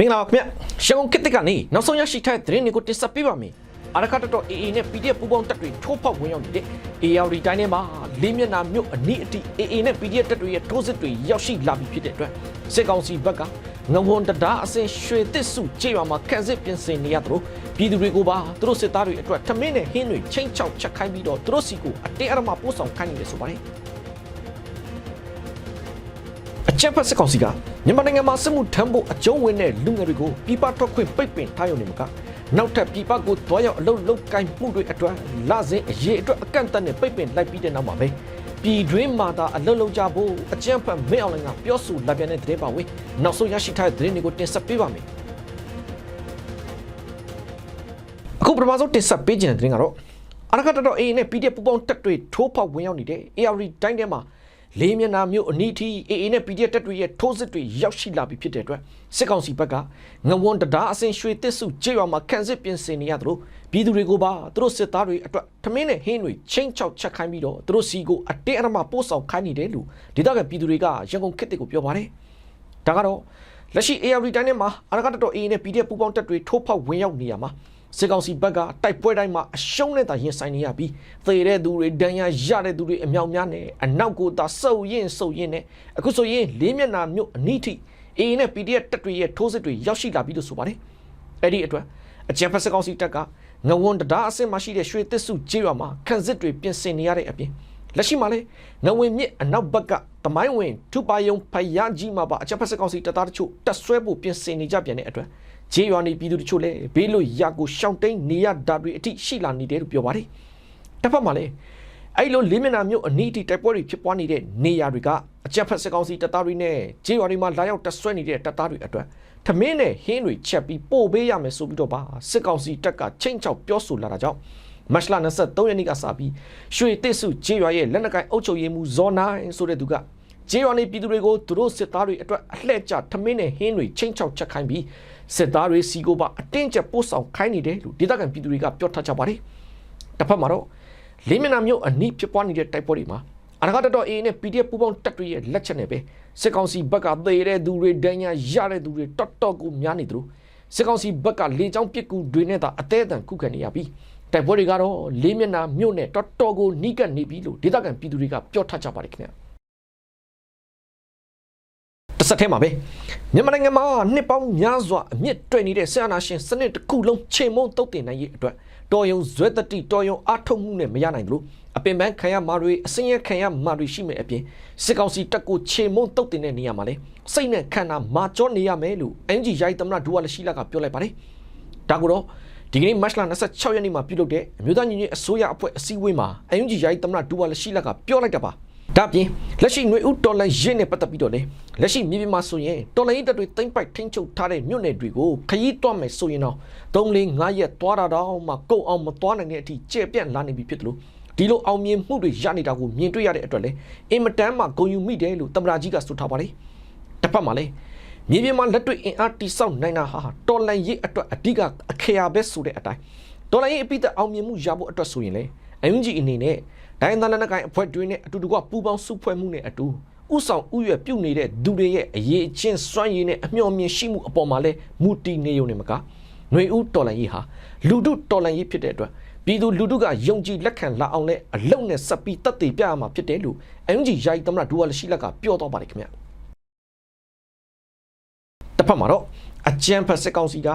မင်္ဂလာပါခင်ဗျရှန်ကုန်ခေတ်သစ်ကနေနောက်ဆုံးရရှိထားတဲ့သတင်းတွေကိုတင်ဆက်ပေးပါမယ်အရခတ်တော် AA နဲ့ PDF ပူးပေါင်းတပ်တွေထိုးဖောက်ဝင်ရောက်နေတဲ့ AR တိုင်းထဲမှာလေးမျက်နှာမြို့အနီးအထိ AA နဲ့ PDF တပ်တွေရဲ့ထိုးစစ်တွေရောက်ရှိလာပြီဖြစ်တဲ့အတွက်စစ်ကောင်စီဘက်ကငဝန်တဒါအစင်ရွှေသစ်စုကြေးရွာမှာခန့်စစ်ပြင်ဆင်နေရသလိုပြည်သူတွေကိုပါသူတို့စစ်သားတွေအတွက်ထမင်းနဲ့ဟင်းတွေချင်းချောက်ချက်ခိုင်းပြီးတော့သူတို့စီကိုအတင်းအဓမ္မပို့ဆောင်ခိုင်းနေတယ်ဆိုပါတယ်အချက်ဖက်စစ်ကောင်စီက မြန်မာနိုင်ငံမှာစစ်မှုထမ်းဖို့အကျုံးဝင်တဲ့လူငယ်တွေကိုပြည်ပထွက်ခွင့်ပိတ်ပင်ထားရုံနဲ့မကနောက်ထပ်ပြည်ပကိုတွားရောက်အလုပ်လုပ်ကိုင်မှုတွေအတွက်လစဉ်အရေးအတွက်အကန့်အသတ်နဲ့ပိတ်ပင်လိုက်ပြီးတဲ့နောက်မှာပဲပြည်တွင်းမှာသာအလုပ်လုပ်ကြဖို့အကြမ်းဖက်မင်းအောင်လိုင်ကပြောဆိုလာပြန်တဲ့တဲ့ပါဝင်နောက်ဆုံးရရှိထားတဲ့သတင်းတွေကိုတင်ဆက်ပေးပါမယ်အခုပထမဆုံးတင်ဆက်ပေးခြင်းတဲ့သတင်းကတော့အရကတတော် A နဲ့ PDF ပူပေါင်းတက်တွေထိုးဖောက်ဝင်ရောက်နေတဲ့ AR တိုင်းထဲမှာ လေးမျက်နှာမျိုးအနီးထိ AA နဲ့ PDF တက်တွေရဲ့ထိုးစစ်တွေရောက်ရှိလာပြီဖြစ်တဲ့အတွက်စစ်ကောင်စီဘက်ကငဝန်တဒါအစင်ရွှေတစ်စုကြေးရွာမှာခန့်စစ်ပြင်ဆင်နေရသလိုပြည်သူတွေကိုပါသူတို့စစ်သားတွေအတွက်ထမင်းနဲ့ဟင်းတွေချင်းချောက်ချက်ခိုင်းပြီးတော့သူတို့စီကိုအတင်းအဓမ္မပို့ဆောင်ခိုင်းနေတယ်လို့ဒေသခံပြည်သူတွေကရန်ကုန်ခေတ်တစ်ကိုပြောပါတယ်ဒါကတော့လက်ရှိ AR တိုင်းထဲမှာအရကတတော် AA နဲ့ PDF ပူပေါင်းတက်တွေထိုးဖောက်ဝင်ရောက်နေရမှာ စစ်ကောင်စီဘက်ကတိုက်ပွဲတိုင်းမှာအရှုံးနဲ့သာရင်ဆိုင်နေရပြီးသေတဲ့သူတွေဒဏ်ရာရတဲ့သူတွေအမြောက်များနဲ့အနောက်ကိုသာစုပ်ရင်စုပ်ရင်နဲ့အခုဆိုရင်လေးမျက်နှာမြို့အနီးထိ AA နဲ့ PDF တက်တွေရဲ့ထိုးစစ်တွေရောက်ရှိလာပြီလို့ဆိုပါတယ်အဲ့ဒီအတွက်အကြံဖက်စစ်ကောင်စီတပ်ကငဝန်တဒါအဆင့်မှာရှိတဲ့ရွှေသစ်စုကျေးရွာမှာခန့်စစ်တွေပြင်ဆင်နေရတဲ့အပြင်လက်ရှိမှာလဲငဝင်မြစ်အနောက်ဘက်ကတမိုင်းဝင်ထူပါယုံဖယားကြီးမှာပါအကြံဖက်စစ်ကောင်စီတပ်သားတချို့တက်ဆွဲဖို့ပြင်ဆင်နေကြပြန်တဲ့အတွက် ဂျေးရွာနေပြည်သူတချို့လည်းဘေးလွတ်ရာကိုရှောင်းတိန်နေရတာတွေအထိရှိလာနေတယ်လို့ပြောပါတယ်တစ်ဖက်မှာလည်းအဲ့လိုလေးမျက်နှာမျိုးအနီးထိတိုက်ပွဲတွေဖြစ်ပွားနေတဲ့နေရာတွေကအကြက်ဖက်စစ်ကောင်စီတပ်သားတွေနဲ့ဂျေးရွာတွေမှာလာရောက်တက်ဆွဲနေတဲ့တပ်သားတွေအတွက်ထမင်းနဲ့ဟင်းတွေချက်ပြီးပို့ပေးရမယ်ဆိုပြီးတော့ပါစစ်ကောင်စီတပ်ကချိန်ချောက်ပြောဆိုလာတာကြောင့်မတ်လ23ရက်နေ့ကစပြီးရွှေတစ်စုဂျေးရွာရဲ့လက်နက်ကိုင်အုပ်ချုပ်ရေးမှူးဇော်နိုင်ဆိုတဲ့သူက ဂျေးရွာနေပြည်သူတွေကိုသူတို့စစ်သားတွေအတွက်အလှည့်ကျထမင်းနဲ့ဟင်းတွေချိန်ချောက်ချက်ခိုင်းပြီးစစ်သားတွေစီကိုပါအတင်းကျပ်ပို့ဆောင်ခိုင်းနေတယ်လို့ဒေသခံပြည်သူတွေကပြောထားကြပါတယ်။တစ်ဖက်မှာတော့လေးမျက်နှာမျိုးအနီးဖြစ်ပွားနေတဲ့တိုက်ပွဲတွေမှာအရကတတော် A နဲ့ PDF ပူပေါင်းတပ်တွေရဲ့လက်ချက်နဲ့ပဲစစ်ကောင်စီဘက်ကသေတဲ့သူတွေဒဏ်ရာရတဲ့သူတွေတော်တော်ကိုများနေသလိုစစ်ကောင်စီဘက်ကလေကြောင်းပစ်ကူတွေနဲ့သာအသေးအံခုခံနေရပြီးတိုက်ပွဲတွေကတော့လေးမျက်နှာမြို့နဲ့တော်တော်ကိုနှိကပ်နေပြီလို့ဒေသခံပြည်သူတွေကပြောထားကြပါတယ်ခင်ဗျာ တစ်ဆက်တည်းမှာပဲမြန်မာနိုင်ငံမှာနှစ်ပေါင်းများစွာအမြင့်တွယ်နေတဲ့ဆရာနာရှင်စနစ်တစ်ခုလုံးချိန်မုံတုတ်တင်နိုင်ရေးအတွက်တော်ယုံဇွဲတတိတော်ယုံအားထုတ်မှုနဲ့မရနိုင်ဘူးလို့အပင်ပန်းခံရမှာတွေအစင်းရခံရမှာတွေရှိမယ်အပြင်စစ်ကောင်စီတပ်ကိုချိန်မုံတုတ်တင်တဲ့နေရာမှာလဲစိတ်နဲ့ခန္ဓာမာကြောနေရမယ်လို့အန်ဂျီရိုက်သမရဒူဝါလရှိလာကပြောလိုက်ပါတယ်ဒါကိုတော့ဒီကနေ့မတ်လ26ရက်နေ့မှာပြုလုပ်တဲ့အမျိုးသားညီညွတ်အစိုးရအဖွဲ့အစည်းအဝေးမှာအန်ဂျီရိုက်သမရဒူဝါလရှိလာကပြောလိုက်တာပါ ဒါပြင်လက်ရှိຫນွေဥတော်လန်ရင်းနဲ့ပတ်သက်ပြီးတော့လေလက်ရှိမြေပြင်မှာဆိုရင်တော်လိုင်းတပ်တွေတိမ့်ပိုက်ထိန်းချုပ်ထားတဲ့မြို့နယ်တွေကိုခရီးတွားမယ်ဆိုရင်တော့၃၄၅ရက်သွားတာတော့မှကုတ်အောင်မသွားနိုင်တဲ့အထိကျေပြန့်လာနေပြီဖြစ်တယ်လို့ဒီလိုအောင်မြင်မှုတွေရနေတာကိုမြင်တွေ့ရတဲ့အတွက်လေအင်မတန်မှဂုဏ်ယူမိတယ်လို့တမရာကြီးကဆိုထားပါတယ်တစ်ဖက်မှာလည်းမြေပြင်မှာလက်တွေ့အင်အားတိစောက်နိုင်တာဟာတော်လန်ရေးအတွက်အဓိကအခရာပဲဆိုတဲ့အတိုင်းတော်လန်ရေးအပိသက်အောင်မြင်မှုရဖို့အတွက်ဆိုရင်လေအယုံကြီးအနေနဲ့ ဒိုင်းသန်လက်နက်ကိုင်အဖွဲ့တွေနဲ့အတူတကွပူးပေါင်းစုဖွဲ့မှုနဲ့အတူဥဆောင်ဥရွယ်ပြုတ်နေတဲ့ဒူတွေရဲ့အရေးအချင်းစွမ်းရည်နဲ့အမျှော်မြင်ရှိမှုအပေါ်မှာလဲမူတည်နေုံနဲ့မကຫນွေဥတော်လန်ရေးဟာလူတုတော်လန်ရေးဖြစ်တဲ့အတွက်ပြည်သူလူထုကယုံကြည်လက်ခံလာအောင်လဲအလုံနဲ့ဆက်ပြီးတက်တည်ပြရမှာဖြစ်တယ်လို့အယုံကြီးယာယီသမရဒူဝါလရှိလက်ကပြောတော့ပါတယ်ခင်ဗျတစ်ဖက်မှာတော့အကြံဖက်စစ်ကောင်စီက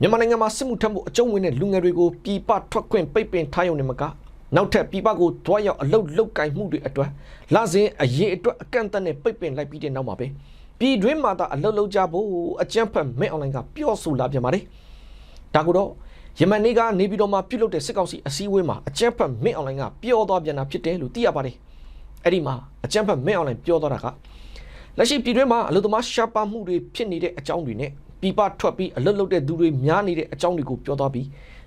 မြန်မာနိုင်ငံမှာစစ်မှုထမ်းဖို့အကျုံးဝင်တဲ့လူငယ်တွေကိုပြည်ပထွက်ခွင့်ပိတ်ပင်ထားရုံနဲ့မက နောက်ထပ်ပြည်ပကိုတွားရောက်အလုတ်လုတ်ကင်မှုတွေအတွက်လစဉ်အရေးအတွက်အကန့်အသတ်နဲ့ပိတ်ပင်လိုက်ပြီးတဲ့နောက်မှာပဲပြည်တွင်းမှာသာအလုတ်လုတ်ကြဖို့အကြံဖက်မဲအွန်လိုင်းကပြောဆိုလာပြန်ပါတယ်ဒါကိုတော့ယမန်နေ့ကနေပြည်တော်မှာပြုလုပ်တဲ့စစ်ကောင်စီအစည်းအဝေးမှာအကြံဖက်မဲအွန်လိုင်းကပြောသွားပြန်တာဖြစ်တယ်လို့သိရပါတယ်အဲ့ဒီမှာအကြံဖက်မဲအွန်လိုင်းပြောသွားတာကလက်ရှိပြည်တွင်းမှာအလုတ်သမားရှားပါမှုတွေဖြစ်နေတဲ့အကြောင်းတွေနဲ့ပြည်ပထွက်ပြီးအလုတ်လုတ်တဲ့သူတွေများနေတဲ့အကြောင်းတွေကိုပြောသွားပြီး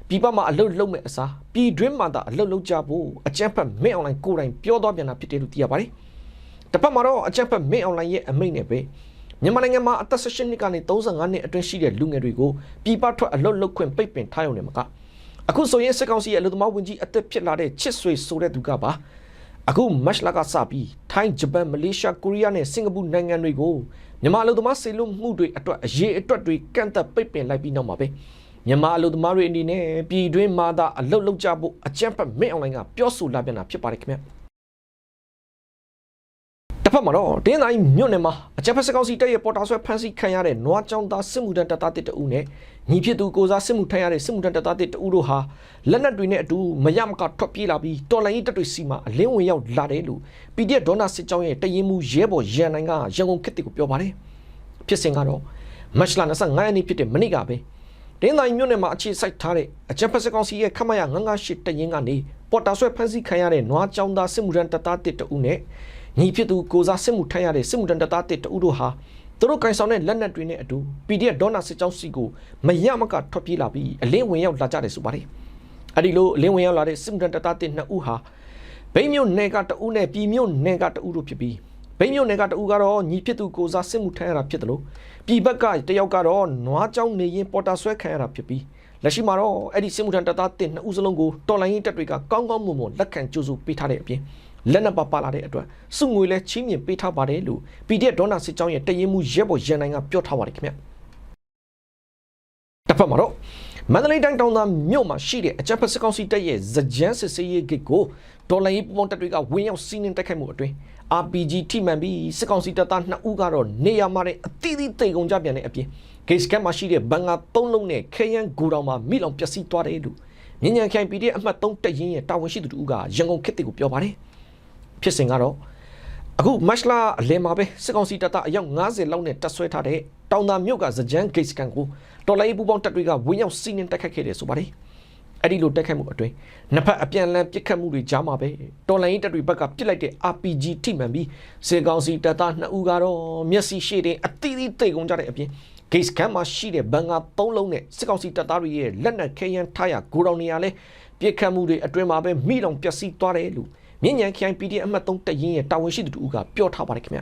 ပြည်ပမှာအလုတ်လုတ်မဲ့အစားပြည်တွင်းမှာသာအလုတ်လုတ်ကြဖို့အကြံဖက်မင်းအွန်လိုင်းကိုယ်တိုင်ပြောသွားပြန်တာဖြစ်တယ်လို့သိရပါတယ်။တစ်ဖက်မှာတော့အကြံဖက်မင်းအွန်လိုင်းရဲ့အမိန့်နဲ့ပဲမြန်မာနိုင်ငံမှာအသက်16နှစ်ကနေ35နှစ်အတွင်းရှိတဲ့လူငယ်တွေကိုပြည်ပထွက်အလုတ်လုတ်ခွင့်ပိတ်ပင်ထားရုံနဲ့မကအခုဆိုရင်စစ်ကောင်စီရဲ့အလုသမားဝင်ကြီးအသက်ဖြစ်လာတဲ့ချစ်ဆွေဆိုတဲ့သူကပါအခုမတ်လကစပြီးထိုင်းဂျပန်မလေးရှားကိုရီးယားနဲ့စင်ကာပူနိုင်ငံတွေကိုမြန်မာအလုပ်သမားစေလွှတ်မှုတွေအတွက်အရေးအတွက်တွေကန့်သက်ပိတ်ပင်လိုက်ပြီးနောက်မှာပဲ မြန်မာအလုပ်သမားတွေအနေနဲ့ပြည်တွင်းမှာသာအလုပ်လုပ်ကြဖို့အကြံဖတ်မင်းအွန်လိုင်းကပြောဆိုလာပြန်တာဖြစ်ပါတယ်ခင်ဗျတစ်ဖက်မှာတော့တင်းတိုင်းမြို့နယ်မှာအကြံဖတ်စကောက်စီတက်ရဲ့ပေါ်တာဆွဲဖမ်းဆီးခံရတဲ့နွားချောင်းသားစစ်မှုထမ်းတပ်သားတစ်တဦးနဲ့ညီဖြစ်သူကိုစားစစ်မှုထမ်းရတဲ့စစ်မှုထမ်းတပ်သားတစ်တဦးတို့ဟာလက်နက်တွေနဲ့အတူမရမကထွက်ပြေးလာပြီးတော်လိုင်းရေးတပ်တွေစီမှာအလင်းဝင်ရောက်လာတယ်လို့ PDF ဒေါနာစစ်ကြောင်းရဲ့တရင်မှုရဲဘော်ရန်နိုင်ကရန်ကုန်ခေတ်ကိုပြောပါတယ်ဖြစ်စဉ်ကတော့မတ်လ25ရက်နေ့ဖြစ်တဲ့မနေ့ကပဲ တင်းတိုင်းမြို့နယ်မှာအခြေစိုက်ထားတဲ့အကြံဖတ်စကောက်စီရဲ့ခမရ958တရင်ကနေပေါ်တာဆွဲဖမ်းဆီးခံရတဲ့နွားချောင်းသားစစ်မှုထမ်းတပ်သားတစ်တဦးနဲ့ညီဖြစ်သူကိုစားစစ်မှုထမ်းရတဲ့စစ်မှုထမ်းတပ်သားတစ်တဦးတို့ဟာသူတို့ကင်ဆောင်တဲ့လက်နက်တွေနဲ့အတူ PDF ဒေါနာစစ်ကြောင်းစီကိုမရမကထွက်ပြေးလာပြီးအလင်းဝင်ရောက်လာကြတယ်ဆိုပါတယ်အဲ့ဒီလိုအလင်းဝင်ရောက်လာတဲ့စစ်မှုထမ်းတပ်သားတစ်နှစ်ဦးဟာဘိန်းမြို့နယ်ကတဦးနဲ့ပြည်မြို့နယ်ကတဦးတို့ဖြစ်ပြီး ဘိန်းမြို့နယ်ကတဦးကတော့ညီဖြစ်သူကိုစားစစ်မှုထမ်းရတာဖြစ်တယ်လို့ပြည်ဘက်ကတယောက်ကတော့နွားကြောင်းနေရင်ပေါ်တာဆွဲခံရတာဖြစ်ပြီးလက်ရှိမှာတော့အဲ့ဒီစစ်မှုထမ်းတပ်သားတင်နှစ်ဦးစလုံးကိုတော်လိုင်းရေးတပ်တွေကကောင်းကောင်းမွန်မွန်လက်ခံကြိုးစုပေးထားတဲ့အပြင်လက်နက်ပါပါလာတဲ့အတွက်စုငွေလဲချင်းမြင်ပေးထားပါတယ်လို့ PDF ဒေါနာစစ်ကြောင်းရဲ့တရင်မှုရဲဘော်ရန်နိုင်ကပြောထားပါတယ်ခင်ဗျတစ်ဖက်မှာတော့မန္တလေးတိုင်းတောင်သာမြို့မှာရှိတဲ့အကြပ်ဖက်စကောက်စီတပ်ရဲ့ဇကြမ်းစစ်စေးရေးဂိတ်ကိုဒေါ်လာရေးပူပေါင်းတပ်တွေကဝင်ရောက်စီးနင်းတိုက်ခိုက်မှုအတွင်း RPG ထိမှန်ပြီးစစ်ကောင်စီတပ်သား2ဦးကတော့နေရာမှာတဲ့အသီးသီးတိတ်ကုန်ကြပြန်တဲ့အပြင်ဂိတ်စကန်မှာရှိတဲ့ဘန်ငါ3လုံးနဲ့ခဲယမ်းဂူတောင်မှာမိလောင်ပျက်စီးသွားတယ်လို့မြင်းညံခိုင် PDF အမှတ်3တရင်ရဲ့တာဝန်ရှိသူတို့ကရန်ကုန်ခေတ်ကိုပြောပါတယ်ဖြစ်စဉ်ကတော့အခုမတ်လအလယ်မှာပဲစစ်ကောင်စီတပ်သားအယောက်90လောက်နဲ့တပ်ဆွဲထားတဲ့တောင်သာမြို့ကဇကြမ်းဂိတ်စကန်ကိုတော်လိုင်းပူပေါင်းတပ်တွေကဝင်းရောက်စီးနင်းတိုက်ခတ်ခဲ့တယ်ဆိုပါတယ် အဲ့ဒီလိုတိုက်ခတ်မှုအတွင်းနှစ်ဖက်အပြန်အလှန်ပစ်ခတ်မှုတွေကြားမှာပဲတော်လိုင်းတပ်တွေဘက်ကပစ်လိုက်တဲ့ RPG ထိမှန်ပြီးစစ်ကောင်စီတပ်သား2ဦးကတော့မျက်စိရှိတဲ့အသီးသီးတိတ်ကုန်ကြတဲ့အပြင်ဂိတ်စကန်မှာရှိတဲ့ဘန်ငါ3လုံးနဲ့စစ်ကောင်စီတပ်သားတွေရဲ့လက်နက်ခဲယမ်းထားရဂိုဒေါင်နေရာလဲပစ်ခတ်မှုတွေအတွင်းမှာပဲမိလောင်ပျက်စီးသွားတယ်လို့မြင့်ညံခိုင် PDF အမှတ်3တရင်ရဲ့တာဝန်ရှိသူတူကပြောထားပါတယ်ခင်ဗျ